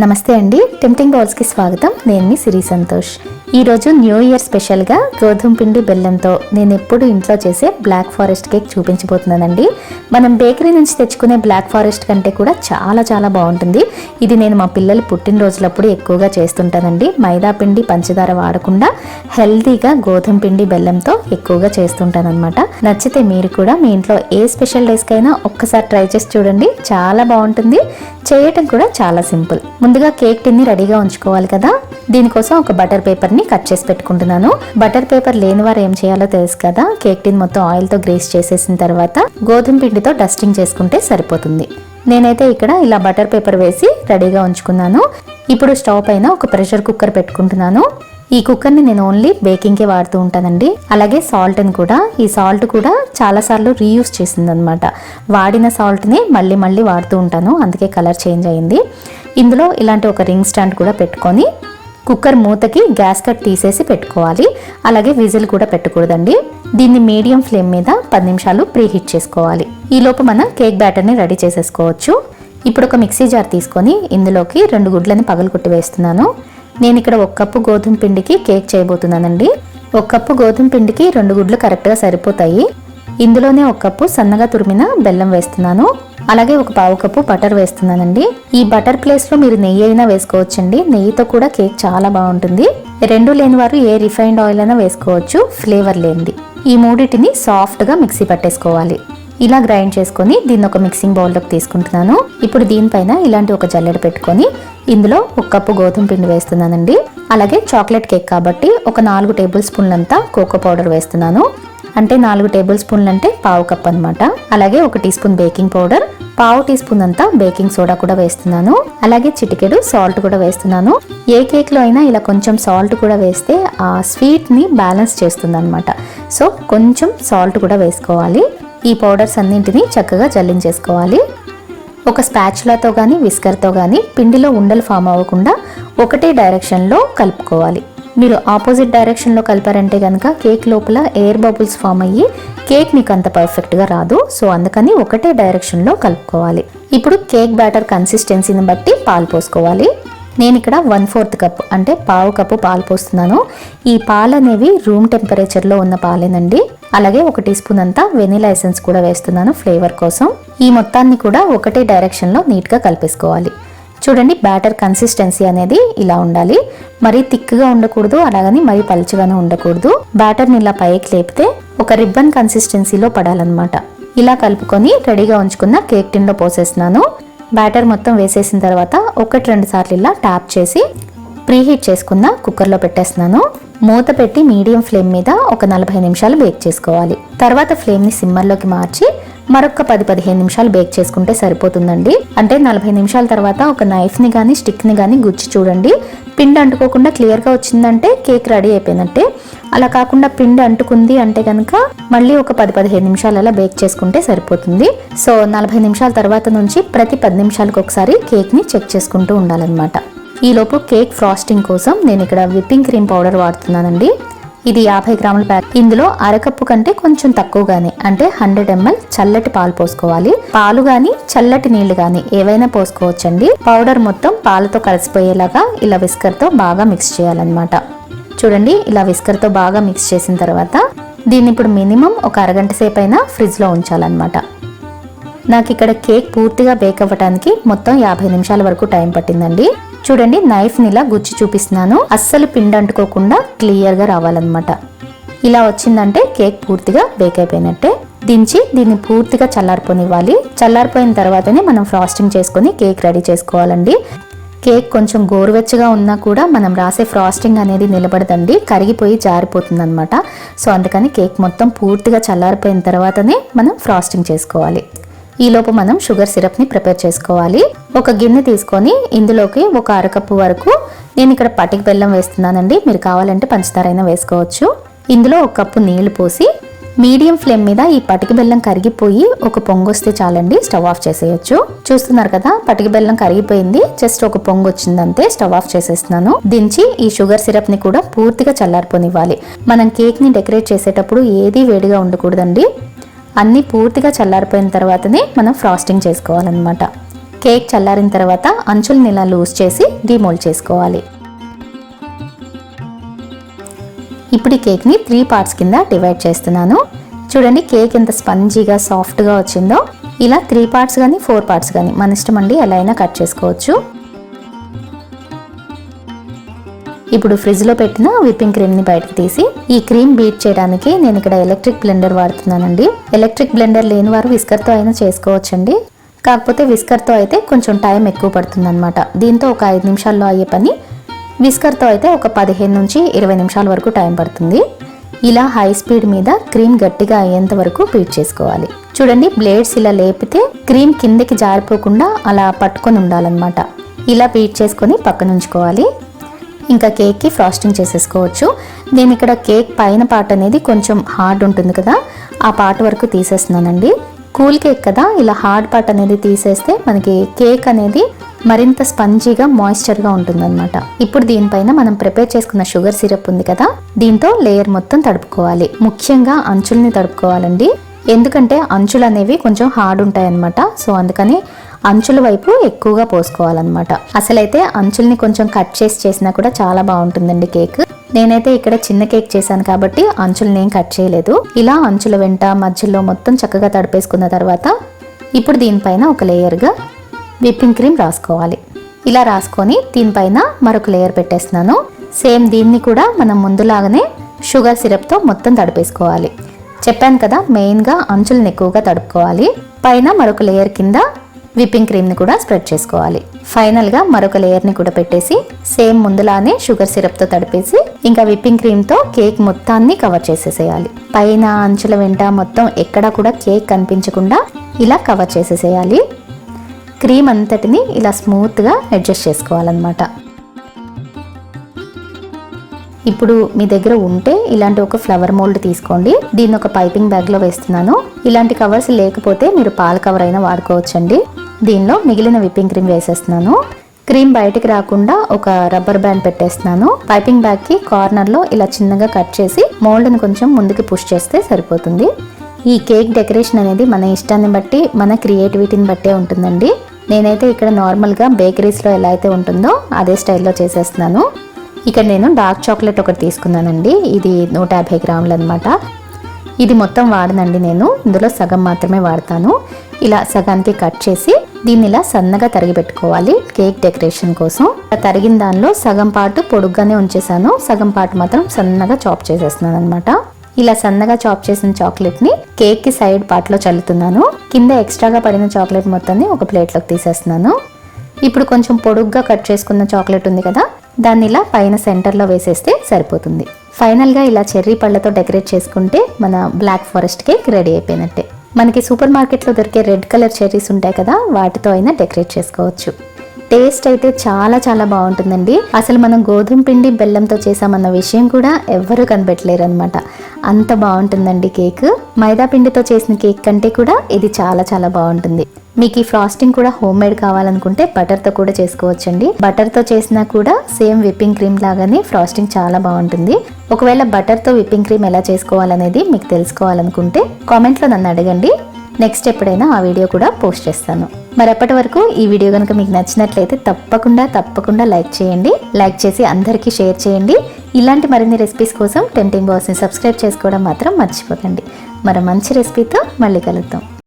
నమస్తే అండి. టెంప్టింగ్ బౌల్స్కి స్వాగతం. నేను మీ సిరి సంతోష్. ఈరోజు న్యూ ఇయర్ స్పెషల్గా గోధుమ పిండి బెల్లంతో నేను ఎప్పుడు ఇంట్లో చేసే బ్లాక్ ఫారెస్ట్ కేక్ చూపించబోతున్నానండి. మనం బేకరీ నుంచి తెచ్చుకునే బ్లాక్ ఫారెస్ట్ కంటే కూడా చాలా చాలా బాగుంటుంది. ఇది నేను మా పిల్లలు పుట్టినరోజులప్పుడు ఎక్కువగా చేస్తుంటానండి. మైదా పిండి పంచదార వాడకుండా హెల్తీగా గోధుమ పిండి బెల్లంతో ఎక్కువగా చేస్తుంటానమాట నచ్చితే మీరు కూడా మీ ఇంట్లో ఏ స్పెషల్ డేస్కైనా ఒక్కసారి ట్రై చేసి చూడండి. చాలా బాగుంటుంది. చేయటం కూడా చాలా సింపుల్. ముందుగా కేక్ టిన్ని రెడీగా ఉంచుకోవాలి కదా. దీనికోసం ఒక బటర్ పేపర్ని కట్ చేసి పెట్టుకుంటున్నాను. బటర్ పేపర్ లేని వారు ఏం చేయాలో తెలుసు కదా. కేక్ టిన్ మొత్తం ఆయిల్తో గ్రేస్ చేసేసిన తర్వాత గోధుమ పిండితో డస్టింగ్ చేసుకుంటే సరిపోతుంది. నేనైతే ఇక్కడ ఇలా బటర్ పేపర్ వేసి రెడీగా ఉంచుకున్నాను. ఇప్పుడు స్టవ్ పైన ఒక ప్రెషర్ కుక్కర్ పెట్టుకుంటున్నాను. ఈ కుక్కర్ని నేను ఓన్లీ బేకింగ్కే వాడుతూ ఉంటానండి. అలాగే సాల్ట్ని కూడా. ఈ సాల్ట్ కూడా చాలాసార్లు రీయూస్ చేసింది అనమాట వాడిన సాల్ట్ని మళ్ళీ మళ్ళీ వాడుతూ ఉంటాను. అందుకే కలర్ చేంజ్ అయింది. ఇందులో ఇలాంటి ఒక రింగ్ స్టాండ్ కూడా పెట్టుకొని కుక్కర్ మూతకి గ్యాస్ కట్ తీసేసి పెట్టుకోవాలి. అలాగే విజిల్ కూడా పెట్టకూడదండి. దీన్ని మీడియం ఫ్లేమ్ మీద పది నిమిషాలు ప్రీహీట్ చేసుకోవాలి. ఈ లోపు మనం కేక్ బ్యాటర్ని రెడీ చేసేసుకోవచ్చు. ఇప్పుడు ఒక మిక్సీ జార్ తీసుకొని ఇందులోకి రెండు గుడ్లని పగలగొట్టి వేస్తున్నాను. నేను ఇక్కడ ఒక కప్పు గోధుమ పిండికి కేక్ చేయబోతున్నానండి. ఒక కప్పు గోధుమ పిండికి రెండు గుడ్లు కరెక్ట్గా సరిపోతాయి. ఇందులోనే ఒక కప్పు సన్నగా తురిమిన బెల్లం వేస్తున్నాను. అలాగే ఒక పావు కప్పు బటర్ వేస్తున్నానండి. ఈ బటర్ ప్లేస్లో మీరు నెయ్యి అయినా వేసుకోవచ్చండి. నెయ్యితో కూడా కేక్ చాలా బాగుంటుంది. రెండు లేని వారు ఏ రిఫైన్డ్ ఆయిల్ అయినా వేసుకోవచ్చు. ఫ్లేవర్ లేనిది. ఈ మూడింటిని సాఫ్ట్గా మిక్సీ పట్టేసుకోవాలి. ఇలా గ్రైండ్ చేసుకొని దీన్ని ఒక మిక్సింగ్ బౌల్లోకి తీసుకుంటున్నాను. ఇప్పుడు దీనిపైన ఇలాంటి ఒక జల్లెడ పెట్టుకొని ఇందులో ఒక కప్పు గోధుమ పిండి వేస్తున్నానండి. అలాగే చాక్లెట్ కేక్ కాబట్టి ఒక నాలుగు టేబుల్ స్పూన్లంతా కోకో పౌడర్ వేస్తున్నాను. అంటే నాలుగు టేబుల్ స్పూన్లు అంటే పావు కప్ అనమాట అలాగే ఒక టీ స్పూన్ బేకింగ్ పౌడర్ పావు టీ స్పూన్ అంతా బేకింగ్ సోడా కూడా వేస్తున్నాను. అలాగే చిటికెడు సాల్ట్ కూడా వేస్తున్నాను. ఏ కేక్లో అయినా ఇలా కొంచెం సాల్ట్ కూడా వేస్తే ఆ స్వీట్ని బ్యాలెన్స్ చేస్తుంది అనమాట సో కొంచెం సాల్ట్ కూడా వేసుకోవాలి. ఈ పౌడర్స్ అన్నింటినీ చక్కగా జల్లించేసుకోవాలి. ఒక స్పాచులాతో కానీ విస్కర్తో కానీ పిండిలో ఉండలు ఫామ్ అవ్వకుండా ఒకటే డైరెక్షన్లో కలుపుకోవాలి. మీరు ఆపోజిట్ డైరెక్షన్లో కలిపారంటే కనుక కేక్ లోపల ఎయిర్ బబుల్స్ ఫామ్ అయ్యి కేక్ మీకు అంత పర్ఫెక్ట్గా రాదు. సో అందుకని ఒకటే డైరెక్షన్లో కలుపుకోవాలి. ఇప్పుడు కేక్ బ్యాటర్ కన్సిస్టెన్సీని బట్టి పాలు పోసుకోవాలి. నేను ఇక్కడ వన్ ఫోర్త్ కప్ అంటే పావు కప్పు పాలు పోస్తున్నాను. ఈ పాలు అనేవి రూమ్ టెంపరేచర్లో ఉన్న పాలేనండి. అలాగే ఒక టీ స్పూన్ అంతా వెనీలా ఎసెన్స్ కూడా వేస్తున్నాను ఫ్లేవర్ కోసం. ఈ మొత్తాన్ని కూడా ఒకటే డైరెక్షన్లో నీట్గా కలిపేసుకోవాలి. చూడండి బ్యాటర్ కన్సిస్టెన్సీ అనేది ఇలా ఉండాలి. మరీ థిక్గా ఉండకూడదు అలాగని మరీ పలుచగానే ఉండకూడదు. బ్యాటర్ని ఇలా పైకి లేపితే ఒక రిబ్బన్ కన్సిస్టెన్సీలో పడాలన్నమాట. ఇలా కలుపుకొని రెడీగా ఉంచుకున్న కేక్ టిన్లో పోసేస్తున్నాను. బ్యాటర్ మొత్తం వేసేసిన తర్వాత ఒకటి రెండు సార్లు ఇలా ట్యాప్ చేసి ప్రీహీట్ చేసుకున్న కుక్కర్లో పెట్టేస్తున్నాను. మూత పెట్టి మీడియం ఫ్లేమ్ మీద ఒక నలభై నిమిషాలు బేక్ చేసుకోవాలి. తర్వాత ఫ్లేమ్ని సిమ్మర్లోకి మార్చి మరొక పది పదిహేను నిమిషాలు బేక్ చేసుకుంటే సరిపోతుందండి. అంటే నలభై నిమిషాల తర్వాత ఒక నైఫ్ని కానీ స్టిక్ని కానీ గుచ్చి చూడండి. పిండి అంటుకోకుండా క్లియర్గా వచ్చిందంటే కేక్ రెడీ అయిపోయినట్టే. అలా కాకుండా పిండి అంటుకుంది అంటే కనుక మళ్ళీ ఒక పది పదిహేను నిమిషాలు అలా బేక్ చేసుకుంటే సరిపోతుంది. సో నలభై నిమిషాల తర్వాత నుంచి ప్రతి పది నిమిషాలకు ఒకసారి కేక్ని చెక్ చేసుకుంటూ ఉండాలన్నమాట. ఈలోపు కేక్ ఫ్రాస్టింగ్ కోసం నేను ఇక్కడ విప్పింగ్ క్రీమ్ పౌడర్ వాడుతున్నానండి. ఇది యాభై గ్రాముల ప్యాక్. ఇందులో అరకప్పు కంటే కొంచెం తక్కువగానే అంటే హండ్రెడ్ ఎంఎల్ చల్లటి పాలు పోసుకోవాలి. పాలు గాని చల్లటి నీళ్ళు గాని ఏవైనా పోసుకోవచ్చండి. పౌడర్ మొత్తం పాలతో కలిసిపోయేలాగా ఇలా విస్కర్తో బాగా మిక్స్ చేయాలన్నమాట. చూడండి ఇలా విస్కర్తో బాగా మిక్స్ చేసిన తర్వాత దీన్ని ఇప్పుడు మినిమం ఒక అరగంట సేపు అయినా ఫ్రిడ్జ్లో ఉంచాలన్నమాట. నాకు ఇక్కడ కేక్ పూర్తిగా బేక్ అవ్వడానికి మొత్తం యాభై నిమిషాల వరకు టైం పట్టిందండి. చూడండి నైఫ్ ఇలా గుచ్చి చూపిస్తున్నాను. అస్సలు పిండి అంటుకోకుండా క్లియర్గా రావాలన్నమాట. ఇలా వచ్చిందంటే కేక్ పూర్తిగా బేక్ అయిపోయినట్టే. దించి దీన్ని పూర్తిగా చల్లారిపోనివ్వాలి. చల్లారిపోయిన తర్వాతనే మనం ఫ్రాస్టింగ్ చేసుకొని కేక్ రెడీ చేసుకోవాలండి. కేక్ కొంచెం గోరువెచ్చగా ఉన్నా కూడా మనం రాసే ఫ్రాస్టింగ్ అనేది నిలబడదండి. కరిగిపోయి జారిపోతుంది అనమాట సో అందుకని కేక్ మొత్తం పూర్తిగా చల్లారిపోయిన తర్వాతనే మనం ఫ్రాస్టింగ్ చేసుకోవాలి. ఈలోపు మనం షుగర్ సిరప్ని ప్రిపేర్ చేసుకోవాలి. ఒక గిన్నె తీసుకొని ఇందులోకి ఒక అరకప్పు వరకు నేను ఇక్కడ పటిక బెల్లం వేస్తున్నానండి. మీరు కావాలంటే పంచదార అయినా వేసుకోవచ్చు. ఇందులో ఒక కప్పు నీళ్ళు పోసి మీడియం ఫ్లేమ్ మీద ఈ పటిక బెల్లం కరిగిపోయి ఒక పొంగు వస్తే చాలండి. స్టవ్ ఆఫ్ చేసేయచ్చు. చూస్తున్నారు కదా పటిక బెల్లం కరిగిపోయింది. జస్ట్ ఒక పొంగు వచ్చిందంతే స్టవ్ ఆఫ్ చేసేస్తున్నాను. దించి ఈ షుగర్ సిరప్ని కూడా పూర్తిగా చల్లారిపోనివ్వాలి. మనం కేక్ని డెకరేట్ చేసేటప్పుడు ఏది వేడిగా ఉండకూడదండి. అన్నీ పూర్తిగా చల్లారిపోయిన తర్వాతనే మనం ఫ్రాస్టింగ్ చేసుకోవాలన్నమాట. కేక్ చల్లారిన తర్వాత అంచుల్ని ఇలా లూజ్ చేసి డీమోల్డ్ చేసుకోవాలి. ఇప్పుడు ఈ కేక్ని త్రీ పార్ట్స్ కింద డివైడ్ చేస్తున్నాను. చూడండి కేక్ ఎంత స్పంజీగా సాఫ్ట్గా వచ్చిందో. ఇలా త్రీ పార్ట్స్ కానీ ఫోర్ పార్ట్స్ కానీ మన ఇష్టం అండి ఎలా అయినా కట్ చేసుకోవచ్చు. ఇప్పుడు ఫ్రిడ్జ్లో పెట్టిన విప్పింగ్ క్రీమ్ని బయటకు తీసి ఈ క్రీమ్ బీట్ చేయడానికి నేను ఇక్కడ ఎలక్ట్రిక్ బ్లెండర్ వాడుతున్నానండి. ఎలక్ట్రిక్ బ్లెండర్ లేని వారు విస్కర్తో అయినా చేసుకోవచ్చండి. కాకపోతే విస్కర్తో అయితే కొంచెం టైం ఎక్కువ పడుతుంది అనమాట దీంతో ఒక ఐదు నిమిషాల్లో అయ్యే పని. విస్కర్తో అయితే ఒక పదిహేను నుంచి ఇరవై నిమిషాల వరకు టైం పడుతుంది. ఇలా హై స్పీడ్ మీద క్రీమ్ గట్టిగా అయ్యేంత వరకు బీట్ చేసుకోవాలి. చూడండి బ్లేడ్స్ ఇలా లేపితే క్రీమ్ కిందకి జారిపోకుండా అలా పట్టుకొని ఉండాలన్నమాట. ఇలా బీట్ చేసుకొని పక్కనుంచుకోవాలి. ఇంకా కేక్కి ఫ్రాస్టింగ్ చేసేసుకోవచ్చు. నేను ఇక్కడ కేక్ పైన పార్ట్ అనేది కొంచెం హార్డ్ ఉంటుంది కదా ఆ పార్ట్ వరకు తీసేస్తున్నానండి. కూల్ కేక్ కదా ఇలా హార్డ్ పార్ట్ అనేది తీసేస్తే మనకి కేక్ అనేది మరింత స్పంజీగా మాయిశ్చర్గా ఉంటుందన్నమాట. ఇప్పుడు దీనిపైన మనం ప్రిపేర్ చేసుకున్న షుగర్ సిరప్ ఉంది కదా దీంతో లేయర్ మొత్తం తడుపుకోవాలి. ముఖ్యంగా అంచుల్ని తడుపుకోవాలండి. ఎందుకంటే అంచులు అనేవి కొంచెం హార్డ్ ఉంటాయి అన్నమాట సో అందుకని అంచుల వైపు ఎక్కువగా పోసుకోవాలన్నమాట. అసలైతే అంచుల్ని కొంచెం కట్ చేసి చేసినా కూడా చాలా బాగుంటుందండి కేక్. నేనైతే ఇక్కడ చిన్న కేక్ చేశాను కాబట్టి అంచుల్ని ఏం కట్ చేయలేదు. ఇలా అంచుల వెంట మధ్యలో మొత్తం చక్కగా తడిపేసుకున్న తర్వాత ఇప్పుడు దీనిపైన ఒక లేయర్గా విప్పింగ్ క్రీమ్ రాసుకోవాలి. ఇలా రాసుకొని దీనిపైన మరొక లేయర్ పెట్టేస్తున్నాను. సేమ్ దీన్ని కూడా మనం ముందులాగానే షుగర్ సిరప్తో మొత్తం తడిపేసుకోవాలి. చెప్పాను కదా మెయిన్గా అంచులను ఎక్కువగా తడుపుకోవాలి. పైన మరొక లేయర్ కింద విప్పింగ్ క్రీమ్ని కూడా స్ప్రెడ్ చేసుకోవాలి. ఫైనల్గా మరొక లేయర్ని కూడా పెట్టేసి సేమ్ ముందులానే షుగర్ సిరప్తో తడిపేసి ఇంకా విప్పింగ్ క్రీమ్తో కేక్ మొత్తాన్ని కవర్ చేసేసేయాలి. పైన అంచుల వెంట మొత్తం ఎక్కడా కూడా కేక్ కనిపించకుండా ఇలా కవర్ చేసేసేయాలి. క్రీమ్ అంతటిని ఇలా స్మూత్గా అడ్జస్ట్ చేసుకోవాలన్నమాట. ఇప్పుడు మీ దగ్గర ఉంటే ఇలాంటి ఒక ఫ్లవర్ మోల్డ్ తీసుకోండి. దీన్ని ఒక పైపింగ్ బ్యాగ్లో వేస్తున్నాను. ఇలాంటి కవర్స్ లేకపోతే మీరు పాల కవర్ అయినా వాడుకోవచ్చండి. దీనిలో మిగిలిన విప్పింగ్ క్రీమ్ వేసేస్తున్నాను. క్రీమ్ బయటికి రాకుండా ఒక రబ్బర్ బ్యాండ్ పెట్టేస్తున్నాను. పైపింగ్ బ్యాగ్కి కార్నర్లో ఇలా చిన్నగా కట్ చేసి మోల్డ్ని కొంచెం ముందుకి పుష్ చేస్తే సరిపోతుంది. ఈ కేక్ డెకరేషన్ అనేది మన ఇష్టాన్ని బట్టి మన క్రియేటివిటీని బట్టే ఉంటుందండి. నేనైతే ఇక్కడ నార్మల్గా బేకరీస్లో ఎలా అయితే ఉంటుందో అదే స్టైల్లో చేసేస్తున్నాను. ఇక్కడ నేను డార్క్ చాక్లెట్ ఒకటి తీసుకున్నానండి. ఇది నూట యాభై గ్రాములు అనమాట ఇది మొత్తం వాడనండి నేను. ఇందులో సగం మాత్రమే వాడతాను. ఇలా సగానికి కట్ చేసి దీన్ని ఇలా సన్నగా తరిగి పెట్టుకోవాలి. కేక్ డెకరేషన్ కోసం. తరిగిన దానిలో సగం పాటు పొడుగ్గానే ఉంచేసాను. సగం పాటు మాత్రం సన్నగా చాప్ చేసేస్తున్నాను అనమాట ఇలా సన్నగా చాప్ చేసిన చాక్లెట్ని కేక్కి సైడ్ పార్ట్లో చల్లుతున్నాను. కింద ఎక్స్ట్రాగా పడిన చాక్లెట్ మొత్తాన్ని ఒక ప్లేట్లోకి తీసేస్తున్నాను. ఇప్పుడు కొంచెం పొడుగ్గా కట్ చేసుకున్న చాక్లెట్ ఉంది కదా దాన్ని ఇలా పైన సెంటర్లో వేసేస్తే సరిపోతుంది. ఫైనల్గా ఇలా చెర్రీ పళ్ళతో డెకరేట్ చేసుకుంటే మన బ్లాక్ ఫారెస్ట్ కేక్ రెడీ అయిపోయినట్టే. మనకి సూపర్ మార్కెట్లో దొరికే రెడ్ కలర్ చెర్రీస్ ఉంటాయి కదా వాటితో అయినా డెకరేట్ చేసుకోవచ్చు. టేస్ట్ అయితే చాలా చాలా బాగుంటుందండి. అసలు మనం గోధుమ పిండి బెల్లంతో చేసామన్న విషయం కూడా ఎవ్వరూ కనిపెట్టలేరు అనమాట అంత బాగుంటుందండి కేక్. మైదా పిండితో చేసిన కేక్ కంటే కూడా ఇది చాలా చాలా బాగుంటుంది. మీకు ఈ ఫ్రాస్టింగ్ కూడా హోమ్ మేడ్ కావాలనుకుంటే బటర్తో కూడా చేసుకోవచ్చండి. బటర్తో చేసినా కూడా సేమ్ విప్పింగ్ క్రీమ్ లాగానే ఫ్రాస్టింగ్ చాలా బాగుంటుంది. ఒకవేళ బటర్తో విప్పింగ్ క్రీమ్ ఎలా చేసుకోవాలనేది మీకు తెలుసుకోవాలనుకుంటే కామెంట్లో నన్ను అడగండి. నెక్స్ట్ ఎప్పుడైనా ఆ వీడియో కూడా పోస్ట్ చేస్తాను. మరి అప్పటి వరకు ఈ వీడియో కనుక మీకు నచ్చినట్లయితే తప్పకుండా తప్పకుండా లైక్ చేయండి. లైక్ చేసి అందరికీ షేర్ చేయండి. ఇలాంటి మరిన్ని రెసిపీస్ కోసం టెంటింగ్ బాక్స్ని సబ్స్క్రైబ్ చేసుకోవడం మాత్రం మర్చిపోకండి. మరి మంచి రెసిపీతో మళ్ళీ కలుద్దాం.